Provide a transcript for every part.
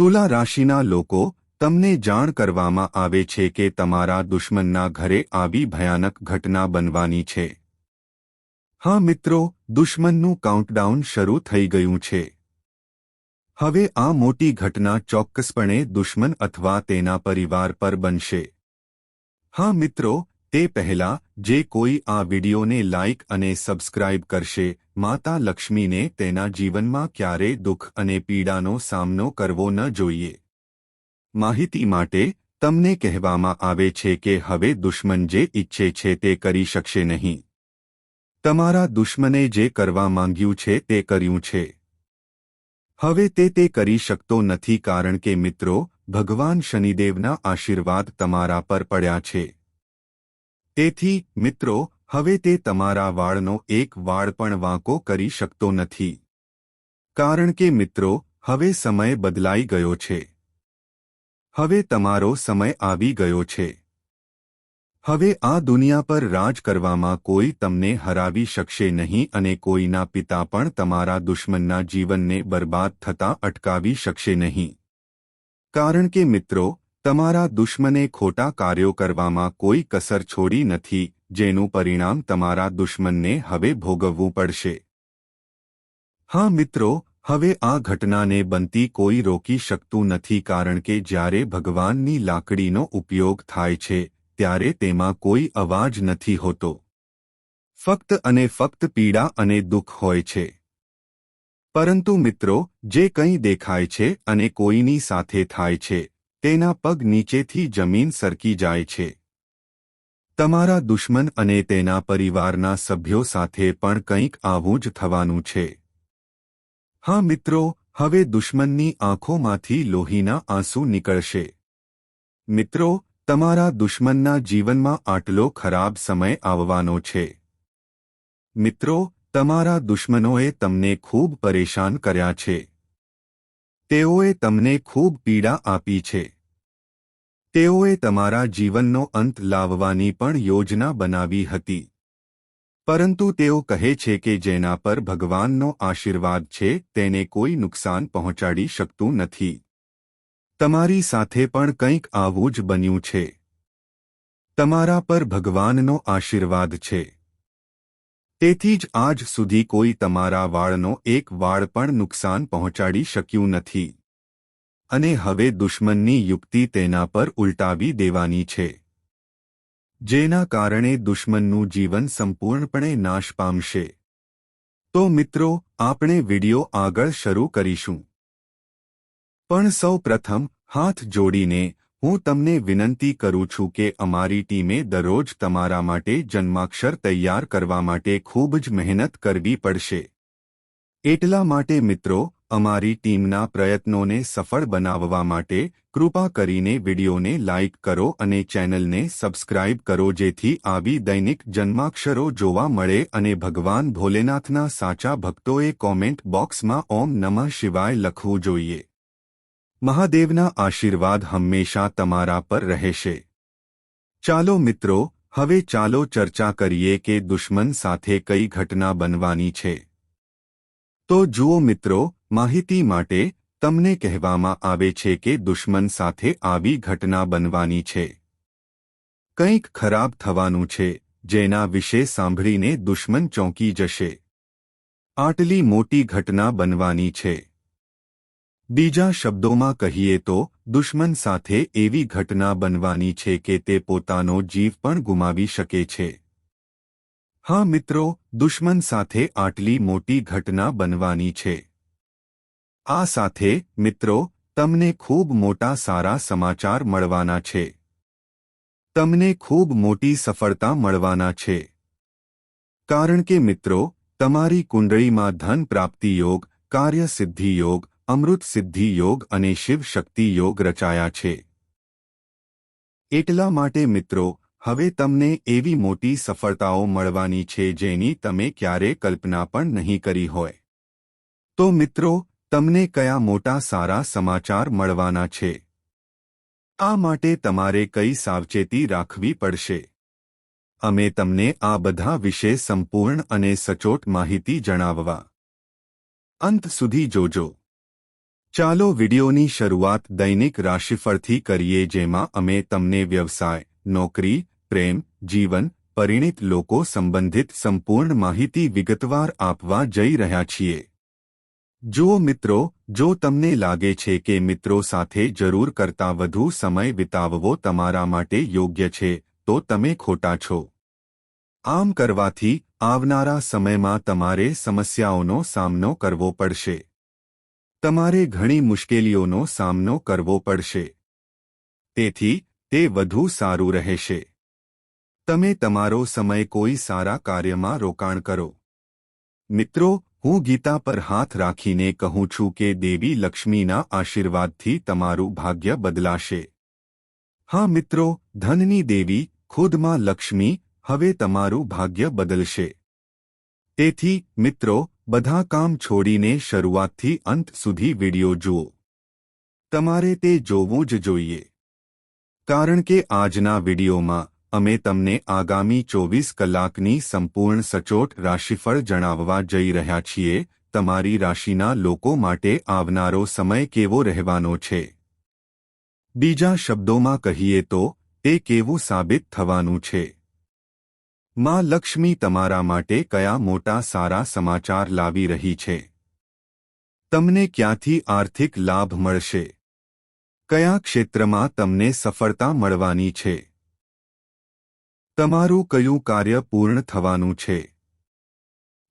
તુલા રાશિના લોકો તમને જાણ કરવામાં આવે છે કે તમારા દુશ્મનના ઘરે આવી ભયાનક ઘટના બનવાની છે. હા મિત્રો, દુશ્મનનું કાઉન્ટડાઉન શરૂ થઈ ગયું છે. હવે આ મોટી ઘટના ચોક્કસપણે દુશ્મન અથવા તેના પરિવાર પર બનશે. હા મિત્રો તે પહેલા, જે કોઈ આ વિડીયોને લાઇક અને સબસ્ક્રાઇબ કરશે, માતા લક્ષ્મીને તેના જીવનમાં ક્યારે દુઃખ અને પીડાનો સામનો કરવો ન જોઈએ. માહિતી માટે, તમને કહેવામાં આવે છે કે હવે દુશ્મન જે ઈચ્છે છે તે કરી શકશે નહીં. તમારા દુશ્મને જે કરવા માંગ્યું છે તે કર્યું છે. હવે તે તે કરી શકતો નથી કારણ કે મિત્રો, ભગવાન શનિદેવના આશીર્વાદ તમારા પર પડ્યા છે. તેથી, મિત્રો, હવે તે તમારા વાળનો એક વાળ પણ વાંકો કરી શકતો નથી. કારણ કે, મિત્રો, હવે સમય બદલાઈ ગયો છે. હવે તમારો સમય આવી ગયો છે. હવે આ દુનિયા પર રાજ કરવામાં કોઈ તમને હરાવી શકશે નહીં અને કોઈના પિતા પણ તમારા દુશ્મનના જીવનને બરબાદ થતા અટકાવી શકશે નહીં. કારણ કે, મિત્રો તમારા દુશ્મને ખોટા કાર્યો કરવામાં કોઈ કસર છોડી નથી, જેનું પરિણામ તમારા દુશ્મનને હવે ભોગવવું પડશે. હા મિત્રો, હવે આ ઘટનાને બનતી કોઈ રોકી શકતું નથી કારણ કે જ્યારે ભગવાનની લાકડીનો ઉપયોગ થાય છે, ત્યારે તેમાં કોઈ અવાજ નથી હોતો. ફક્ત અને ફક્ત પીડા અને દુઃખ હોય છે. પરંતુ મિત્રો, જે કંઈ દેખાય છે અને કોઈની સાથે થાય છે તેના પગ નીચેથી જમીન સરકી જાય છે. તમારા દુશ્મન અને તેના પરિવારના સભ્યો સાથે પણ કંઈક આવું જ થવાનું છે. હા મિત્રો, હવે દુશ્મનની આંખોમાંથી લોહીના આંસુ નીકળશે. મિત્રો, તમારા દુશ્મનના જીવનમાં આટલો ખરાબ સમય આવવાનો છે. મિત્રો, તમારા દુશ્મનોએ તમને ખૂબ પરેશાન કર્યા છે. તેઓએ તમને ખૂબ પીડા આપી છે. તેઓએ તમારા જીવનનો અંત લાવવાની પણ યોજના બનાવી હતી. પરંતુ તેઓ કહે છે કે જેના પર ભગવાનનો આશીર્વાદ છે, તેને કોઈ નુકસાન પહોંચાડી શકતું નથી. તમારી સાથે પણ કંઈક આવું જ બન્યું છે. તમારા પર ભગવાનનો આશીર્વાદ છે. તેથી જ આજ સુધી કોઈ તમારા વાળનો એક વાળ પણ નુકસાન પહોંચાડી શક્યું નથી. અને હવે દુશ્મનની યુક્તિ તેના પર ઉલટાવી દેવાની છે. જેના કારણે દુશ્મનનું જીવન સંપૂર્ણપણે નાશ પામશે. તો મિત્રો, આપણે વિડિયો આગળ શરૂ કરીશું. પણ સૌ પ્રથમ, હાથ જોડીને, હું તમને વિનંતી કરું છું કે અમારી ટીમે દરરોજ તમારા માટે જન્માક્ષર તૈયાર કરવા માટે ખૂબ જ મહેનત કરવી પડશે. એટલા માટે મિત્રો અમારી ટીમના પ્રયત્નોને સફળ બનાવવા માટે કૃપા કરીને વિડિયોને લાઇક કરો અને ચેનલને સબસ્ક્રાઇબ કરો જેથી આવી દૈનિક જન્માક્ષરો જોવા મળે અને ભગવાન ભોલેનાથના સાચા ભક્તોએ કોમેન્ટ બોક્સમાં ઓમ નમઃ શિવાય લખવું જોઈએ. મહાદેવના આશીર્વાદ હંમેશા તમારા પર રહેશે. ચાલો મિત્રો, હવે ચાલો ચર્ચા કરીએ કે દુશ્મન સાથે કઈ ઘટના બનવાની છે. તો જુઓ મિત્રો માહિતી માટે તમને કહેવામાં આવે છે કે દુશ્મન સાથે આવી ઘટના બનવાની છે. કંઈક ખરાબ થવાનું છે, જેના વિશે સાંભળીને દુશ્મન ચોંકી જશે. આટલી મોટી ઘટના બનવાની છે. બીજા શબ્દોમાં કહીએ તો, દુશ્મન સાથે એવી ઘટના બનવાની છે કે તે પોતાનો જીવ પણ ગુમાવી શકે છે. હા મિત્રો, દુશ્મન સાથે આટલી મોટી ઘટના બનવાની છે. આ સાથે, મિત્રો, તમને ખૂબ મોટા સારા સમાચાર મળવાના છે. તમને ખૂબ મોટી સફળતા મળવાના છે. કારણ કે, મિત્રો, તમારી કુંડળીમાં ધન પ્રાપ્તિ યોગ, કાર્ય સિદ્ધિ યોગ, અમૃત સિદ્ધિ યોગ અને શિવ શક્તિ યોગ રચાયા છે. એટલા માટે, મિત્રો, હવે તમને એવી મોટી સફળતાઓ મળવાની છે જેની તમે ક્યારે કલ્પના પણ નહીં કરી હોય. તો, મિત્રો તમને કયા મોટા સારા સમાચાર મળવાના છે? આ માટે તમારે કઈ સાવચેતી રાખવી પડશે? અમે તમને આ બધા વિશે સંપૂર્ણ અને સચોટ માહિતી જણાવવા. અંત સુધી જોજો. ચાલો વિડિયોની શરૂઆત દૈનિક રાશિફળથી કરીએ જેમાં અમે તમને વ્યવસાય, નોકરી, પ્રેમ, જીવન, પરિણિત લોકો સંબંધિત સંપૂર્ણ માહિતી વિગતવાર આપવા જઈ રહ્યા છીએ. જુઓ મિત્રો, જો તમને લાગે છે કે મિત્રો સાથે જરૂર કરતા વધુ સમય વિતાવવો તમારા માટે યોગ્ય છે, તો તમે ખોટા છો. આમ કરવાથી આવનારા સમયમાં તમારે સમસ્યાઓનો સામનો કરવો પડશે. તમારે ઘણી મુશ્કેલીઓનો સામનો કરવો પડશે. તેથી, તે વધુ સારું રહેશે. તમે તમારો સમય કોઈ સારા કાર્યમાં રોકાણ કરો. મિત્રો હું ગીતા પર હાથ રાખીને કહું છું કે દેવી લક્ષ્મીના આશીર્વાદથી તમારું ભાગ્ય બદલાશે. હા મિત્રો, ધનની દેવી, ખુદમાં લક્ષ્મી, હવે તમારું ભાગ્ય બદલશે. તેથી, મિત્રો, બધા કામ છોડીને શરૂઆતથી અંત સુધી વિડિયો જુઓ. તમારે તે જોવું જ જોઈએ. કારણ કે આજના વિડિયોમાં અમે તમને આગામી ચોવીસ કલાકની સંપૂર્ણ સચોટ રાશિફળ જણાવવા જઈ રહ્યા છીએ, તમારી રાશિના લોકો માટે આવનારો સમય કેવો રહેવાનો છે? બીજા શબ્દોમાં કહીએ તો તે કેવું સાબિત થવાનું છે? માં લક્ષ્મી તમારા માટે કયા મોટા સારા સમાચાર લાવી રહી છે? તમને ક્યાંથી આર્થિક લાભ મળશે? કયા ક્ષેત્રમાં તમને સફળતા મળવાની છે? તમારું કયું કાર્ય પૂર્ણ થવાનું છે?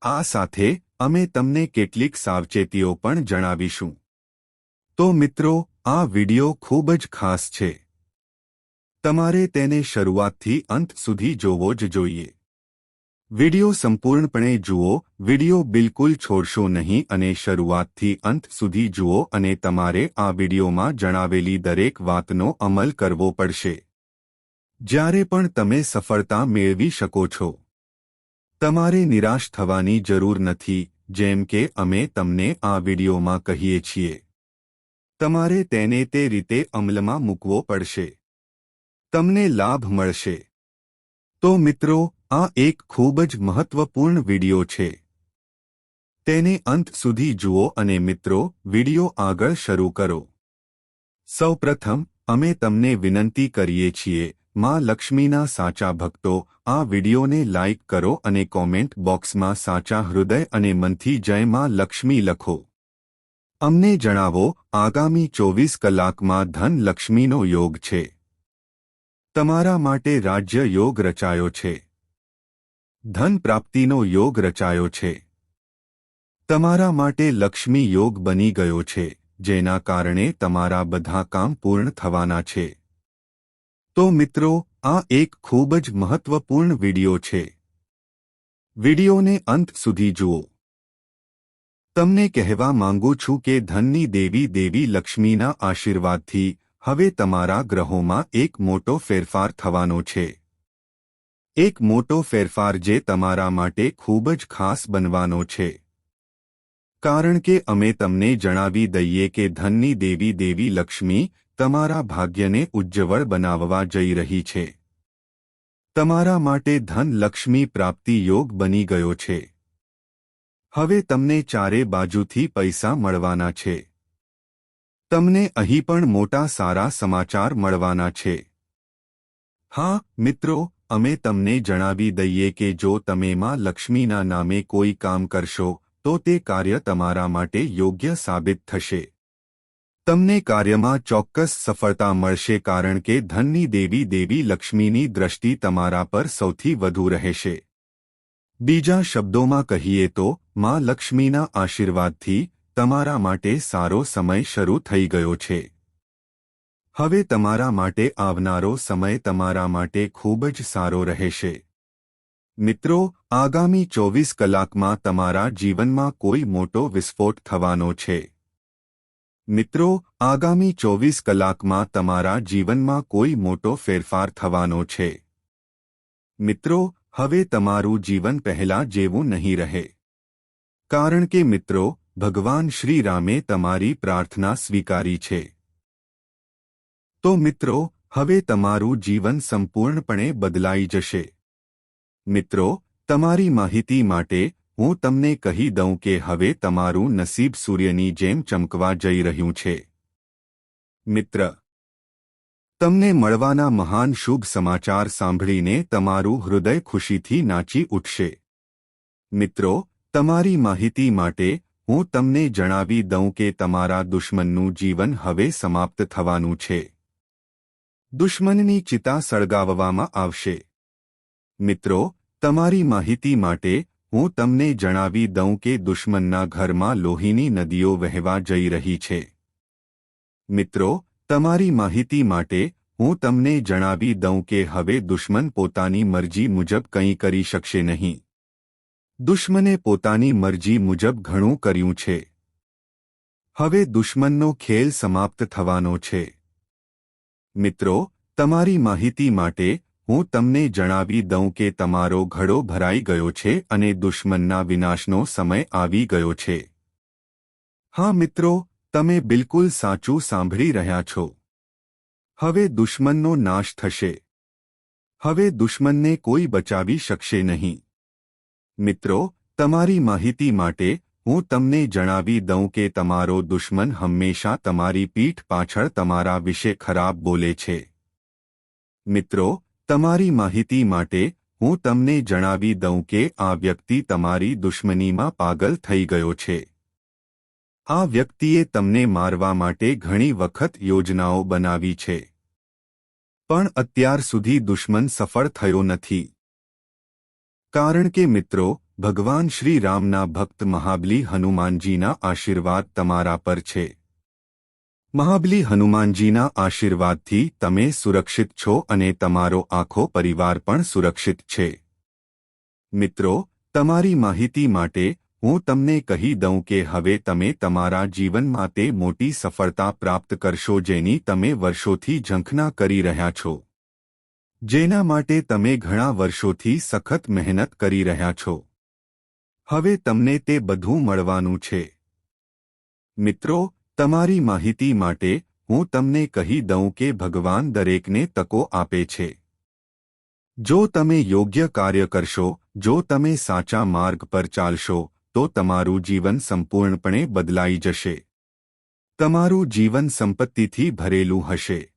આ સાથે અમે તમને કેટલીક સાવચેતીઓ પણ જણાવીશું. તો મિત્રો, આ વિડિયો ખૂબ જ ખાસ છે. તમારે તેને શરૂઆતથી અંત સુધી જોવો જ જોઈએ. વિડિયો સંપૂર્ણપણે જુઓ, વિડિયો બિલકુલ છોડશો નહીં અને શરૂઆતથી અંત સુધી જુઓ અને તમારે આ વિડિયોમાં જણાવેલી દરેક વાતનો અમલ કરવો પડશે. જ્યારે પણ તમે સફળતા મેળવી શકો છો. તમારે નિરાશ થવાની જરૂર નથી, જેમ કે અમે તમને આ વિડિયોમાં કહીએ છીએ. તમારે તેને તે રીતે અમલમાં મૂકવો પડશે. તમને લાભ મળશે. તો મિત્રો, આ એક ખૂબ જ મહત્વપૂર્ણ વિડિયો છે. તેને અંત સુધી જુઓ અને મિત્રો, વિડિયો આગળ શરૂ કરો. સૌપ્રથમ, અમે તમને વિનંતી કરીએ છીએ માં લક્ષ્મીના સાચા ભક્તો, આ વિડિયોને લાઇક કરો અને કોમેન્ટ બોક્સમાં સાચા હૃદય અને મનથી જય માં લક્ષ્મી લખો. અમને જણાવો, આગામી ચોવીસ કલાકમાં ધન લક્ષ્મીનો યોગ છે. તમારા માટે રાજ્ય યોગ રચાયો છે. ધન પ્રાપ્તિનો યોગ રચાયો છે. તમારા માટે લક્ષ્મી યોગ બની ગયો છે, જેના કારણે તમારા બધા કામ પૂર્ણ થવાના છે. તો મિત્રો, આ એક ખૂબ જ મહત્વપૂર્ણ વિડિયો છે. વિડિયોને અંત સુધી જુઓ. તમને કહેવા માંગુ છું કે ધનની દેવી દેવી લક્ષ્મીના આશીર્વાદથી, હવે તમારા ગ્રહોમાં એક મોટો ફેરફાર થવાનો છે. એક મોટો ફેરફાર જે તમારા માટે ખૂબ જ ખાસ બનવાનો છે. કારણ કે અમે તમને જણાવી દઈએ કે ધનની દેવી દેવી લક્ષ્મી તમારા ભાગ્યને ઉજ્જવળ બનાવવા જઈ રહી છે. તમારા માટે ધન લક્ષ્મી પ્રાપ્તિ યોગ બની ગયો છે. હવે તમને ચારે બાજુથી પૈસા મળવાના છે. તમને અહીં પણ મોટા સારા સમાચાર મળવાના છે. હા, મિત્રો, અમે તમને જણાવી દઈએ કે જો તમે માં લક્ષ્મીના નામે કોઈ કામ કરશો, તો તે કાર્ય તમારા માટે યોગ્ય સાબિત થશે. તમને કાર્યમાં ચોક્કસ સફળતા મળશે કારણ કે ધનની દેવી દેવી લક્ષ્મીની દ્રષ્ટિ તમારા પર સૌથી વધુ રહેશે. બીજા શબ્દોમાં કહીએ તો, માં લક્ષ્મીના આશીર્વાદથી તમારા માટે સારો સમય શરૂ થઈ ગયો છે. હવે તમારા માટે આવનારો સમય તમારા માટે ખૂબ જ સારો રહેશે. મિત્રો, આગામી ચોવીસ કલાકમાં તમારા જીવનમાં કોઈ મોટો વિસ્ફોટ થવાનો છે. મિત્રો, આગામી ચોવીસ કલાકમાં તમારા જીવનમાં કોઈ મોટો ફેરફાર થવાનો છે. મિત્રો, હવે તમારું જીવન પહેલા જેવું નહીં રહે. કારણ કે મિત્રો, ભગવાન શ્રી રામે તમારી પ્રાર્થના સ્વીકારી છે. તો મિત્રો, હવે તમારું જીવન સંપૂર્ણપણે બદલાઈ જશે. મિત્રો, તમારી માહિતી માટે હું તમને કહી દઉં કે હવે તમારું નસીબ સૂર્યની જેમ ચમકવા જઈ રહ્યું છે. મિત્ર, તમને મળવાના મહાન શુભ સમાચાર સાંભળીને તમારું હૃદય ખુશીથી નાચી ઉઠશે. મિત્રો, તમારી માહિતી માટે હું તમને જણાવી દઉં કે તમારા દુશ્મનનું જીવન હવે સમાપ્ત થવાનું છે. દુશ્મનની ચિતા સળગાવવામાં આવશે. મિત્રો, તમારી માહિતી માટે હું તમને જણાવી દઉં કે દુશ્મનના ઘરમાં લોહીની નદીઓ વહેવા જઈ રહી છે. મિત્રો, તમારી માહિતી માટે હું તમને જણાવી દઉં કે હવે દુશ્મન પોતાની મરજી મુજબ કંઈ કરી શકશે નહીં. દુશ્મને પોતાની મરજી મુજબ ઘણું કર્યું છે. હવે દુશ્મનનો ખેલ સમાપ્ત થવાનો છે. મિત્રો, તમારી માહિતી માટે હું તમને જણાવી દઉં કે તમારો ઘડો ભરાઈ ગયો છે અને દુશ્મનના વિનાશનો સમય આવી ગયો છે. હા મિત્રો, તમે બિલકુલ સાચું સાંભળી રહ્યા છો. હવે દુશ્મનનો નાશ થશે. હવે દુશ્મનને કોઈ બચાવી શકશે નહીં. મિત્રો, તમારી માહિતી માટે હું તમને જણાવી દઉં કે તમારો દુશ્મન હંમેશા તમારી પીઠ પાછળ તમારા વિશે ખરાબ બોલે છે. મિત્રો તમારી માહિતી માટે હું તમને જણાવી દઉં કે આ વ્યક્તિ તમારી દુશ્મનીમાં પાગલ થઈ ગયો છે. આ વ્યક્તિએ તમને મારવા માટે ઘણી વખત યોજનાઓ બનાવી છે. પણ અત્યાર સુધી દુશ્મન સફળ થયો નથી. કારણ કે મિત્રો, ભગવાન શ્રી રામના ભક્ત મહાબલી હનુમાનજીના આશીર્વાદ તમારા પર છે. મહાબલી હનુમાનજીના આશીર્વાદથી તમે સુરક્ષિત છો અને તમારો આખો પરિવાર પણ સુરક્ષિત છે. મિત્રો, તમારી માહિતી માટે હું તમને કહી દઉં કે હવે તમે તમારા જીવનમાં તે મોટી સફળતા પ્રાપ્ત કરશો જેની તમે વર્ષોથી ઝંખના કરી રહ્યા છો. જેના માટે તમે ઘણા વર્ષોથી સખત મહેનત કરી રહ્યા છો. હવે તમને તે બધું મળવાનું છે. મિત્રો તમારી માહિતી માટે હું તમને કહી દઉં કે ભગવાન દરેકને તકો આપે છે. જો તમે યોગ્ય કાર્ય કરશો, જો તમે સાચા માર્ગ પર ચાલશો, તો તમારું જીવન સંપૂર્ણપણે બદલાઈ જશે. તમારું જીવન સંપત્તિથી ભરેલું હશે.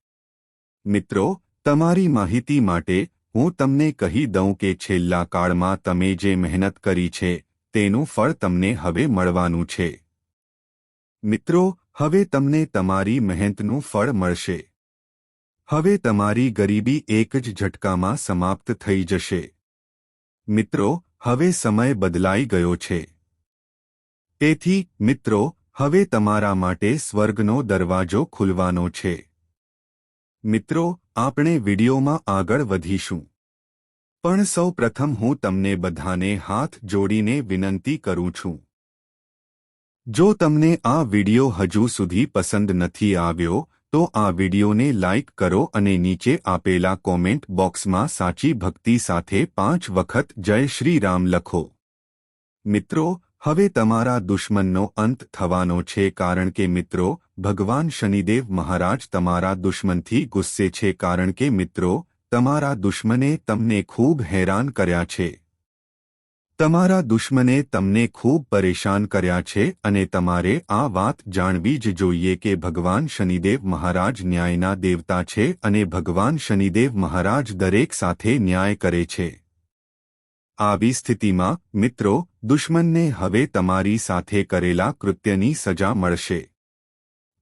મિત્રો, તમારી માહિતી માટે હું તમને કહી દઉં કે છેલ્લા કાળમાં તમે જે મહેનત કરી છે, તેનું ફળ તમને હવે મળવાનું છે. મિત્રો હવે તમને તમારી મહેનતનું ફળ મળશે. હવે તમારી ગરીબી એક જ ઝટકામાં સમાપ્ત થઈ જશે. મિત્રો, હવે સમય બદલાઈ ગયો છે. તેથી, મિત્રો, હવે તમારા માટે સ્વર્ગનો દરવાજો ખુલવાનો છે. મિત્રો, આપણે વિડીયોમાં આગળ વધીશું. પણ સૌ પ્રથમ હું તમને બધાને હાથ જોડીને વિનંતી કરું છું. જો તમને આ વિડિયો હજુ સુધી પસંદ નથી આવ્યો, તો આ વિડિયોને લાઇક કરો અને નીચે આપેલા કોમેન્ટ બોક્સમાં સાચી ભક્તિ સાથે પાંચ વખત જય શ્રી રામ લખો. મિત્રો, હવે તમારા દુશ્મનનો અંત થવાનો છે કારણ કે મિત્રો, ભગવાન શનિદેવ મહારાજ તમારા દુશ્મનથી ગુસ્સે છે કારણ કે મિત્રો, તમારા દુશ્મને તમને ખૂબ હેરાન કર્યા છે. તમારા દુશ્મને તમને ખૂબ પરેશાન કર્યા છે અને તમારે આ વાત જાણવી જ જોઈએ કે ભગવાન શનિદેવ મહારાજ ન્યાયના દેવતા છે અને ભગવાન શનિદેવ મહારાજ દરેક સાથે ન્યાય કરે છે. આવી સ્થિતિમાં, મિત્રો, દુશ્મનને હવે તમારી સાથે કરેલા કૃત્યની સજા મળશે.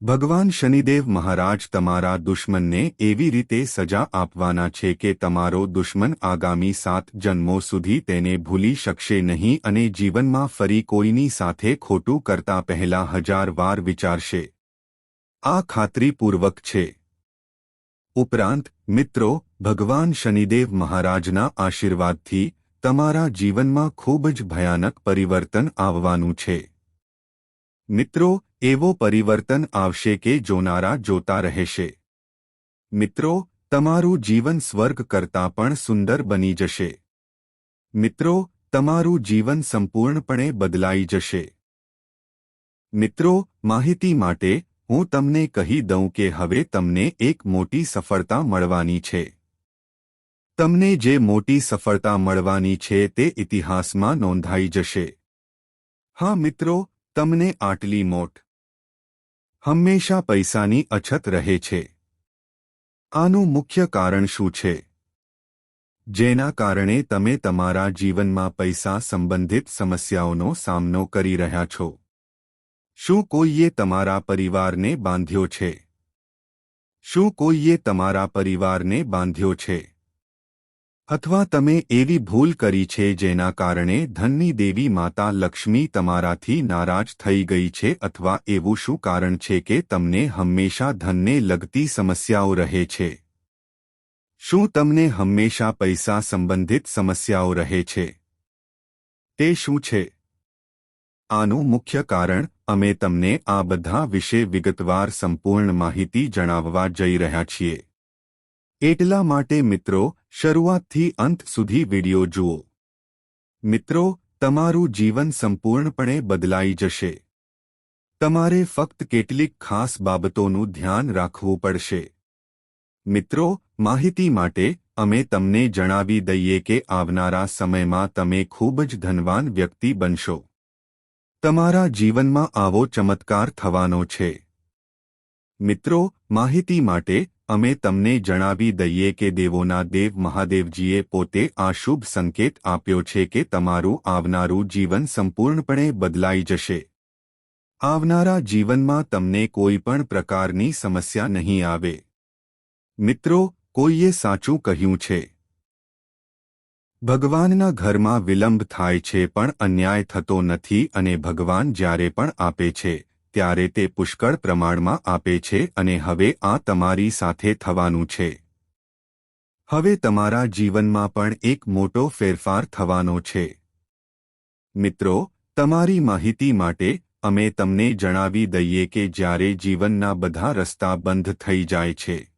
ભગવાન શનિદેવ મહારાજ તમારા દુશ્મનને એવી રીતે સજા આપવાના છે કે તમારો દુશ્મન આગામી સાત જન્મો સુધી તેને ભૂલી શકશે નહીં અને જીવનમાં ફરી કોઈની સાથે ખોટું કરતા પહેલા હજાર વાર વિચારશે. આ ખાતરીપૂર્વક છે. ઉપરાંત, મિત્રો, ભગવાન શનિદેવ મહારાજના આશીર્વાદથી તમારા જીવનમાં ખૂબ જ ભયાનક પરિવર્તન આવવાનું છે. મિત્રો એવો પરિવર્તન આવશે કે જોનારા જોતા રહેશે. મિત્રો, તમારું જીવન સ્વર્ગ કરતાં પણ સુંદર બની જશે. મિત્રો, તમારું જીવન સંપૂર્ણપણે બદલાઈ જશે. મિત્રો, માહિતી માટે હું તમને કહી દઉં કે હવે તમને એક મોટી સફળતા મળવાની છે. તમને જે મોટી સફળતા મળવાની છે તે ઇતિહાસમાં નોંધાઈ જશે. હા મિત્રો, તમને આટલી મોટ હંમેશા પૈસાની અછત રહે છે. આનું મુખ્ય કારણ શું છે? જેના કારણે તમે તમારા જીવનમાં પૈસા સંબંધિત સમસ્યાઓનો સામનો કરી રહ્યા છો. શું કોઈએ તમારા પરિવારને બાંધ્યો છે? શું કોઈએ તમારા પરિવારને બાંધ્યો છે? અથવા તમે એવી ભૂલ કરી છે જેના કારણે ધનની દેવી માતા લક્ષ્મી તમારાથી નારાજ થઈ ગઈ છે અથવા એવું શું કારણ છે કે તમને હંમેશા ધનને લગતી સમસ્યાઓ રહે છે? શું તમને હંમેશા પૈસા સંબંધિત સમસ્યાઓ રહે છે? તે શું છે? આનું મુખ્ય કારણ, અમે તમને આ બધા વિશે વિગતવાર સંપૂર્ણ માહિતી જણાવવા જઈ રહ્યા છીએ. એટલા માટે મિત્રો, શરૂઆતથી અંત સુધી વિડિયો જુઓ. મિત્રો, તમારું જીવન સંપૂર્ણપણે બદલાઈ જશે. તમારે ફક્ત કેટલીક ખાસ બાબતોનું ધ્યાન રાખવું પડશે. મિત્રો, માહિતી માટે અમે તમને જણાવી દઈએ કે આવનારા સમયમાં તમે ખૂબ જ ધનવાન વ્યક્તિ બનશો. તમારા જીવનમાં આવો ચમત્કાર થવાનો છે. મિત્રો, માહિતી માટે અમે તમને જણાવી દઈએ કે દેવોના દેવ મહાદેવજીએ પોતે આ શુભ સંકેત આપ્યો છે કે તમારું આવનારું જીવન સંપૂર્ણપણે બદલાઈ જશે. આવનારા જીવનમાં તમને કોઈ પણ પ્રકારની સમસ્યા નહીં આવે. મિત્રો, કોઈએ સાચું કહ્યું છે? ભગવાનના ઘરમાં વિલંબ થાય છે પણ અન્યાય થતો નથી અને ભગવાન જ્યારે પણ આપે છે. ત્યારે તે પુષ્કળ પ્રમાણમાં આપે છે અને હવે આ તમારી સાથે થવાનું છે. હવે તમારા જીવનમાં પણ એક મોટો ફેરફાર થવાનો છે. મિત્રો, તમારી માહિતી માટે અમે તમને જણાવી દઈએ કે જ્યારે જીવનના બધા રસ્તા બંધ થઈ જાય છે.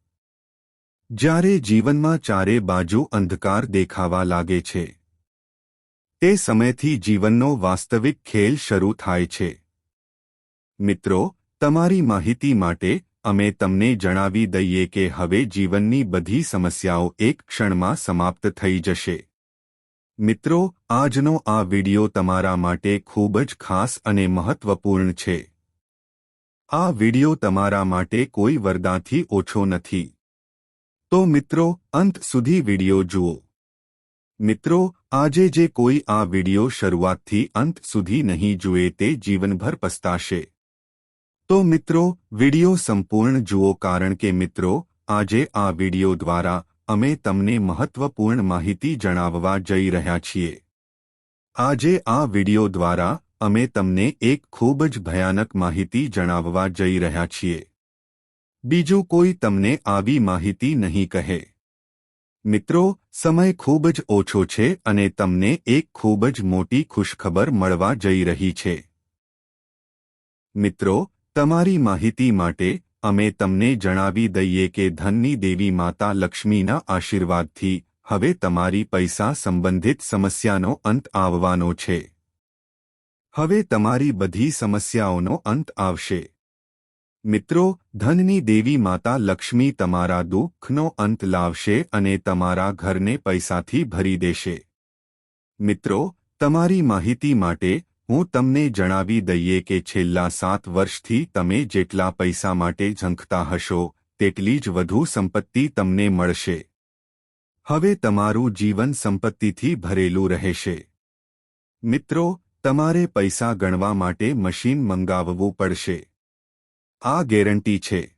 જ્યારે જીવનમાં ચારે બાજુ અંધકાર દેખાવા લાગે છે. તે સમયથી જીવનનો વાસ્તવિક ખેલ શરૂ થાય છે. મિત્રો, તમારી માહિતી માટે અમે તમને જણાવી દઈએ કે હવે જીવનની બધી સમસ્યાઓ એક ક્ષણમાં સમાપ્ત થઈ જશે. મિત્રો, આજનો આ વિડિયો તમારા માટે ખૂબ જ ખાસ અને મહત્વપૂર્ણ છે. આ વિડિયો તમારા માટે કોઈ વરદાનથી ઓછો નથી. તો મિત્રો, અંત સુધી વિડિયો જુઓ. મિત્રો, આજે જે કોઈ આ વિડિયો શરૂઆતથી અંત સુધી નહીં જુએ તે જીવનભર પસ્તાશે. તો મિત્રો, વિડિયો સંપૂર્ણ જુઓ કારણ કે મિત્રો, આજે આ વિડિયો દ્વારા અમે તમને મહત્વપૂર્ણ માહિતી જણાવવા જઈ રહ્યા છીએ. આજે આ વિડિયો દ્વારા અમે તમને એક ખૂબ જ ભયાનક માહિતી જણાવવા જઈ રહ્યા છીએ. બીજું કોઈ તમને આવી માહિતી નહીં કહે. મિત્રો, સમય ખૂબ જ ઓછો છે અને તમને એક ખૂબ જ મોટી ખુશખબર મળવા જઈ રહી છે. મિત્રો તમારી માહિતી માટે અમે તમને જણાવી દઈએ કે ધનની દેવી માતા લક્ષ્મીના આશીર્વાદથી હવે તમારી પૈસા સંબંધિત સમસ્યાનો અંત આવવાનો છે. હવે તમારી બધી સમસ્યાઓનો અંત આવશે. મિત્રો, ધનની દેવી માતા લક્ષ્મી તમારા દુઃખનો અંત લાવશે અને તમારા ઘરને પૈસાથી ભરી દેશે. મિત્રો, તમારી માહિતી માટે હું તમને જણાવી દઈએ કે છેલ્લા સાત વર્ષથી તમે જેટલા પૈસા માટે ઝંખતા હશો, તેટલી જ વધુ સંપત્તિ તમને મળશે. હવે તમારું જીવન સંપત્તિથી ભરેલું રહેશે. મિત્રો, તમારે પૈસા ગણવા માટે મશીન મંગાવવું પડશે. આ ગેરંટી છે.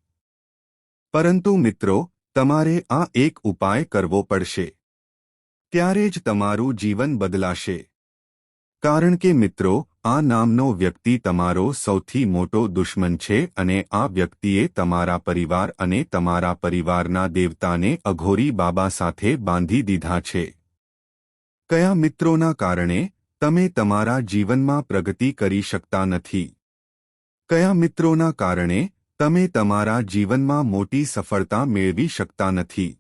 પરંતુ મિત્રો, તમારે આ એક ઉપાય કરવો પડશે. ત્યારે જ તમારું જીવન બદલાશે. કારણ કે મિત્રો, આ નામનો વ્યક્તિ તમારો સૌથી મોટો દુશ્મન છે અને આ વ્યક્તિએ તમારા પરિવાર અને તમારા પરિવારના દેવતાને અઘોરી બાબા સાથે બાંધી દીધા છે. કયા મિત્રોના કારણે, તમે તમારા જીવનમાં પ્રગતિ કરી શકતા નથી? કયા મિત્રોના કારણે, તમે તમારા જીવનમાં મોટી સફળતા મેળવી શકતા નથી?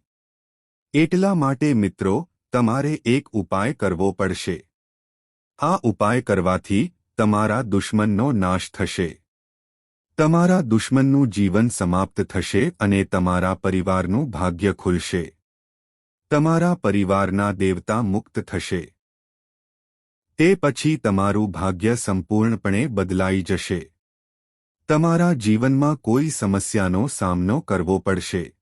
એટલા માટે મિત્રો, તમારે એક ઉપાય કરવો પડશે. આ ઉપાય કરવાથી તમારા દુશ્મનનો નાશ થશે. તમારા દુશ્મનનું જીવન સમાપ્ત થશે અને તમારા પરિવારનું ભાગ્ય ખુલશે. તમારા પરિવારના દેવતા મુક્ત થશે. તે પછી તમારું ભાગ્ય સંપૂર્ણપણે બદલાઈ જશે. તમારા જીવનમાં કોઈ સમસ્યાનો સામનો કરવો પડશે.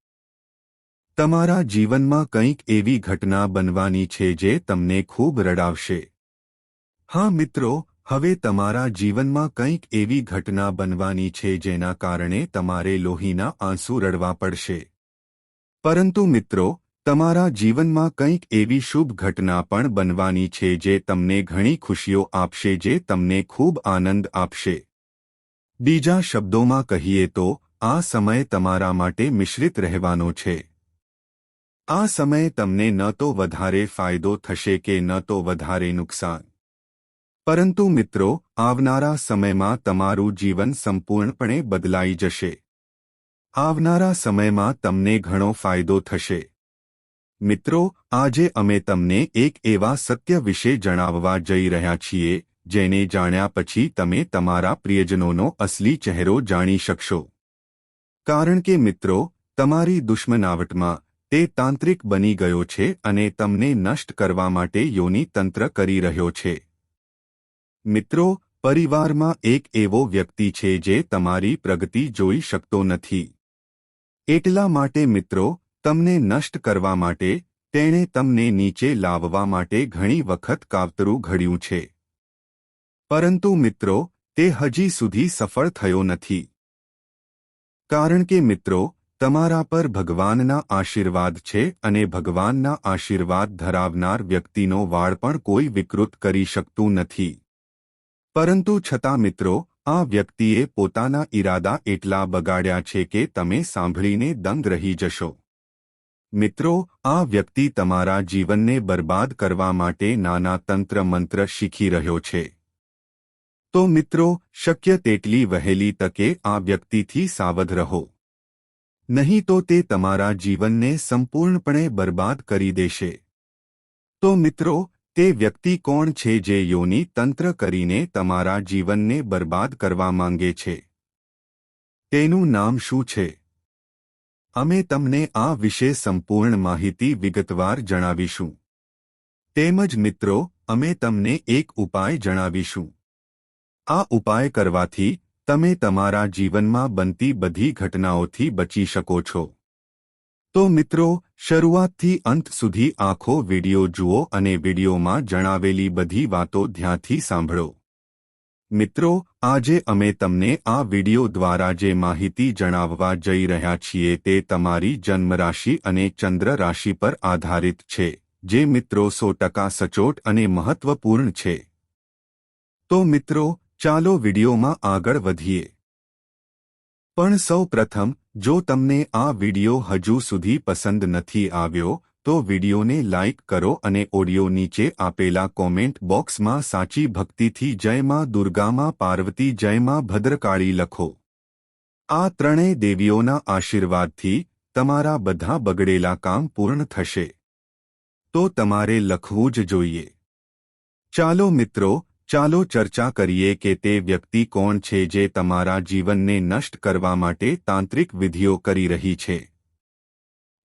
તમારા જીવનમાં કંઈક એવી ઘટના બનવાની છે જે તમને ખૂબ રડાવશે. હા મિત્રો, હવે તમારા જીવનમાં કંઈક એવી ઘટના બનવાની છે જેના કારણે તમારે લોહીના આંસુ રડવા પડશે. પરંતુ મિત્રો, તમારા જીવનમાં કંઈક એવી શુભ ઘટના પણ બનવાની છે જે તમને ઘણી ખુશીઓ આપશે, જે તમને ખૂબ આનંદ આપશે. બીજા શબ્દોમાં કહીએ તો, આ સમય તમારા માટે મિશ્રિત રહેવાનો છે. આ સમય તમને ન તો વધારે ફાયદો થશે કે ન તો વધારે નુકસાન. પરંતુ મિત્રો, આવનારા સમયમાં તમારું જીવન સંપૂર્ણપણે બદલાઈ જશે. આવનારા સમયમાં તમને ઘણો ફાયદો થશે. મિત્રો, આજે અમે તમને એક એવા સત્ય વિશે જણાવવા જઈ રહ્યા છીએ, જેને જાણ્યા પછી તમે તમારા પ્રિયજનોનો અસલી ચહેરો જાણી શકશો. કારણ કે મિત્રો, તમારી દુશ્મનાવટમાં, તે તાંત્રિક બની ગયો છે અને તમને નષ્ટ કરવા માટે યોની તંત્ર કરી રહ્યો છે. મિત્રો, પરિવારમાં એક એવો વ્યક્તિ છે જે તમારી પ્રગતિ જોઈ શકતો નથી. એટલા માટે મિત્રો, તમને નષ્ટ કરવા માટે, તેણે તમને નીચે લાવવા માટે ઘણી વખત કાવતરું ઘડ્યું છે. પરંતુ મિત્રો, તે હજી સુધી સફળ થયો નથી. કારણ કે મિત્રો, તમારા પર ભગવાનના આશીર્વાદ છે અને ભગવાનના આશીર્વાદ ધરાવનાર વ્યક્તિનો વાળ પણ કોઈ વિકૃત કરી શકતું નથી. પરંતુ છતાં મિત્રો, આ વ્યક્તિએ પોતાના ઈરાદા એટલા બગાડ્યા છે કે તમે સાંભળીને દંગ રહી જશો. મિત્રો, આ વ્યક્તિ તમારા જીવનને બરબાદ કરવા માટે નાના તંત્ર મંત્ર શીખી રહ્યો છે. તો મિત્રો, શક્ય તેટલી વહેલી તકે આ વ્યક્તિથી સાવધ રહો. નહીં તો તે તમારા જીવનને સંપૂર્ણપણે બરબાદ કરી દેશે. તો મિત્રો તે વ્યક્તિ કોણ છે જે યોની તંત્ર કરીને તમારા જીવનને બરબાદ કરવા માંગે છે? તેનું નામ શું છે? અમે તમને આ વિશે સંપૂર્ણ માહિતી વિગતવાર જણાવીશું. તેમજ મિત્રો, અમે તમને એક ઉપાય જણાવીશું. આ ઉપાય કરવાથી તમે તમારા જીવનમાં બનતી બધી ઘટનાઓથી બચી શકો છો. તો મિત્રો, શરૂઆતથી અંત સુધી આખો વિડિયો જુઓ અને વિડિયોમાં જણાવેલી બધી વાતો ધ્યાનથી સાંભળો. મિત્રો, આજે અમે તમને આ વિડિયો દ્વારા જે માહિતી જણાવવા જઈ રહ્યા છીએ તે તમારી જન્મરાશિ અને ચંદ્ર રાશિ પર આધારિત છે, જે મિત્રો સો ટકા સચોટ અને મહત્વપૂર્ણ છે. તો મિત્રો, ચાલો વિડિયોમાં આગળ વધીએ. પણ સૌ પ્રથમ જો તમને આ વિડિયો હજુ સુધી પસંદ નથી આવ્યો, તો વિડિયોને લાઇક કરો અને ઓડિયો નીચે આપેલા કોમેન્ટ બોક્સમાં સાચી ભક્તિથી જયમાં દુર્ગામાં પાર્વતી જયમાં ભદ્રકાળી લખો. આ ત્રણેય દેવીઓના આશીર્વાદથી તમારા બધા બગડેલા કામ પૂર્ણ થશે. તો તમારે લખવું જ જોઈએ. ચાલો મિત્રો ચાલો ચર્ચા કરીએ કે તે વ્યક્તિ કોણ છે જે તમારા જીવનને નષ્ટ કરવા માટે તાંત્રિક વિધિઓ કરી રહી છે.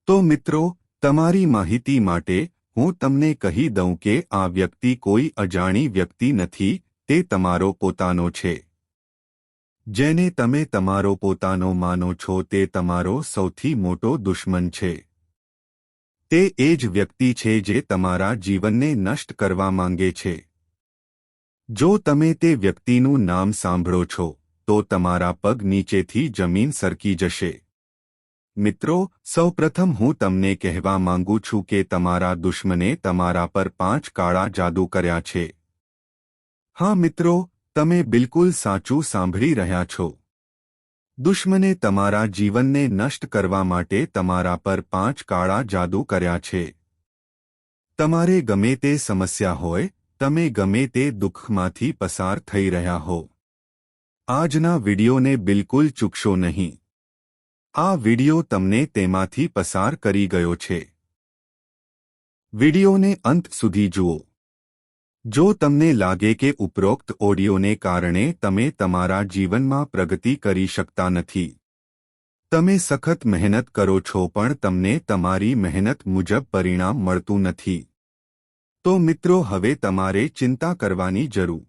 તો મિત્રો, તમારી માહિતી માટે હું તમને કહી દઉં કે આ વ્યક્તિ કોઈ અજાણી વ્યક્તિ નથી, તે તમારો પોતાનો છે. જેને તમે તમારો પોતાનો માનો છો તે તમારો સૌથી મોટો દુશ્મન છે. તે એ જ વ્યક્તિ છે જે તમારા જીવનને નષ્ટ કરવા માંગે છે. જો તમે તે વ્યક્તિનું નામ સાંભળો છો, તો તમારા પગ નીચેથી જમીન સરકી જશે. મિત્રો, સૌપ્રથમ હું તમને કહેવા માંગુ છું કે તમારા દુશ્મને તમારા પર પાંચ કાળા જાદુ કર્યા છે. હા મિત્રો, તમે બિલકુલ સાચું સાંભળી રહ્યા છો. દુશ્મને તમારા જીવનને નષ્ટ કરવા માટે તમારા પર પાંચ કાળા જાદુ કર્યા છે. તમારે ગમે તે સમસ્યા હોય તમે ગમે તે દુઃખમાંથી પસાર થઈ રહ્યા હો. આજના વિડિયોને બિલકુલ ચૂકશો નહીં. આ વિડિયો તમને તેમાંથી પસાર કરી ગયો છે. વિડિયોને અંત સુધી જુઓ. જો તમને લાગે કે ઉપરોક્ત ઓડિયોને કારણે તમે તમારા જીવનમાં પ્રગતિ કરી શકતા નથી. તમે સખત મહેનત કરો છો પણ તમને તમારી મહેનત મુજબ પરિણામ મળતું નથી. તો મિત્રો હવે તમારે ચિંતા કરવાની જરૂર.